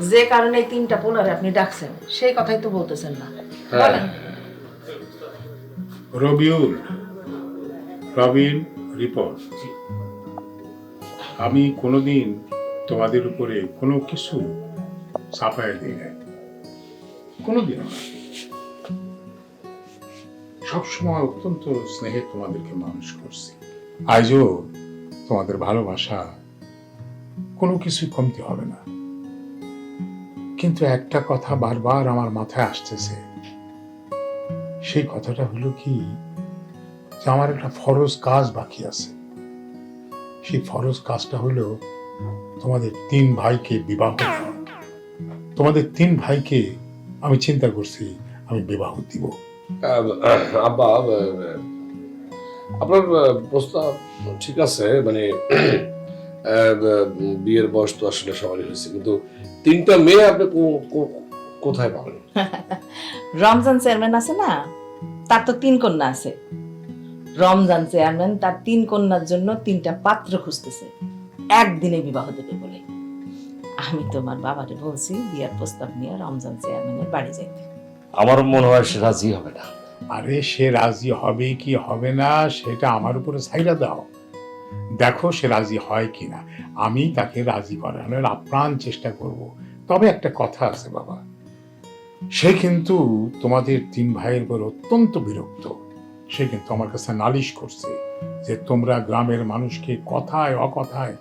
যে কারণে এই তিনটা পোলারে আপনি ডাকছেন সেই কথাই তো বলতেছেন না। বলেন। রবিউল রবিন রিপোর্ট আমি কোনোদিন তোমাদের উপরে কোনো কিছু চাপায় দিই নাই। কোনোদিন সবসময় অত্যন্ত স্নেহে তোমাদেরকে মানুষ করছি। আজও তোমাদের ভালোবাসা কোনো কিছুই কমতি হবে না। কিন্তু একটা কথা বারবার আমার মাথায় আসতেছে। সেই কথাটা হলো কি, যে আমার একটা ফরজ কাজ বাকি আছে। সেই ফরজ কাজটা হলো তোমাদের তিন ভাইকে বিবাহ। তোমাদের তিন ভাইকে আমি চিন্তা করছি আমি বিবাহ দিব। আব্বা আপনার প্রস্তাব ঠিক আছে মানে বিয়ের বয়স তো আসলে সবারই হয়েছে কিন্তু তিনটা মেয়ে আপনি কোথায় পাবেন? রমজান চেয়ারম্যান আছে না? তার তো তিন কন্যা আছে। রমজান চেয়ারম্যান তার তিন কন্যার জন্য তিনটা পাত্র খুঁজতেছে। একদিনে বিবাহ দেবে বলে। আমি তোমার বাবারে বলছি বিয়ার প্রস্তাব নিয়ে রমজান চেয়ারম্যানের বাড়ি যাইতে। আমার মনে হয় সে রাজি হবে না। আরে সে রাজি হবে কি হবে না সেটা আমার উপরে ছাইরা দাও দেখো সে রাজি হয় কিনা। আমি তাকে রাজি করানোর আপ্রাণ চেষ্টা করব। তবে একটা কথা আছে বাবা। সে কিন্তু তোমাদের তিন ভাইয়ের উপর অত্যন্ত বিরক্ত। সে কিন্তু আমার কাছে নালিশ করছে যে তোমরা গ্রামের মানুষকে কথায় অকথায়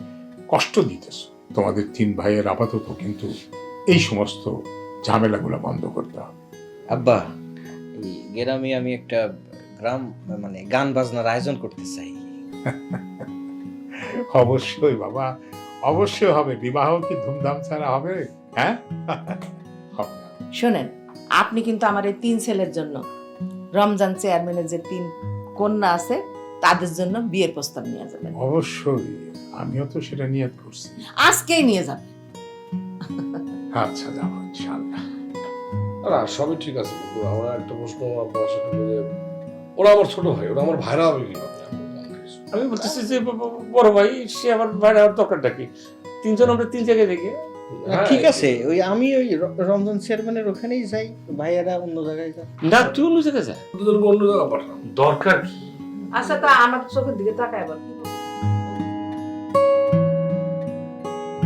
কষ্ট দিতেছ। তোমাদের তিন ভাইয়ের আপাতত কিন্তু এই সমস্ত ঝামেলাগুলো বন্ধ করতে হবে। আব্বা গ্রামে আমি একটা গ্রাম মানে গান বাজনার আয়োজন করতে চাই। অবশ্যই বাবা অবশ্যই হবে। বিবাহ কি ধুমধাম ছাড়া হবে? হ্যাঁ? হবে। শোনেন আপনি কিন্তু আমার এই তিন ছেলের জন্য রমজান চেয়ারম্যানের যে তিন কন্যা আছে তাদের জন্য বিয়ের প্রস্তাব নিয়ে যাবেন। অবশ্যই আমিও তো সেটা নিয়ত করছি। আজকেই নিয়ে যাবেন আচ্ছা যাব ইনশাল্লাহ না সবই ঠিক আছে কিন্তু আমার একটা প্রশ্ন আপনার সাথে যে ওরা আমার ছোট ভাই ওরা আমার ভাইরা হবে কি আমি বলতেছি যে বড় ভাই সে আমার বাইরে আমার দরকারটা কি? তিনজন আমরা তিন জায়গায় দেখি। হ্যাঁ, ঠিক আছে ওই আমি ওই রমজান চেয়ারম্যানের ওখানেই যাই ভাইয়ারা অন্য জায়গায় যায়। না তুই অন্য জায়গায় যা। দুজনকে অন্য জায়গায় পাঠান দরকার কি? আচ্ছা তা আমার চোখের দিকে তাকায় বলব?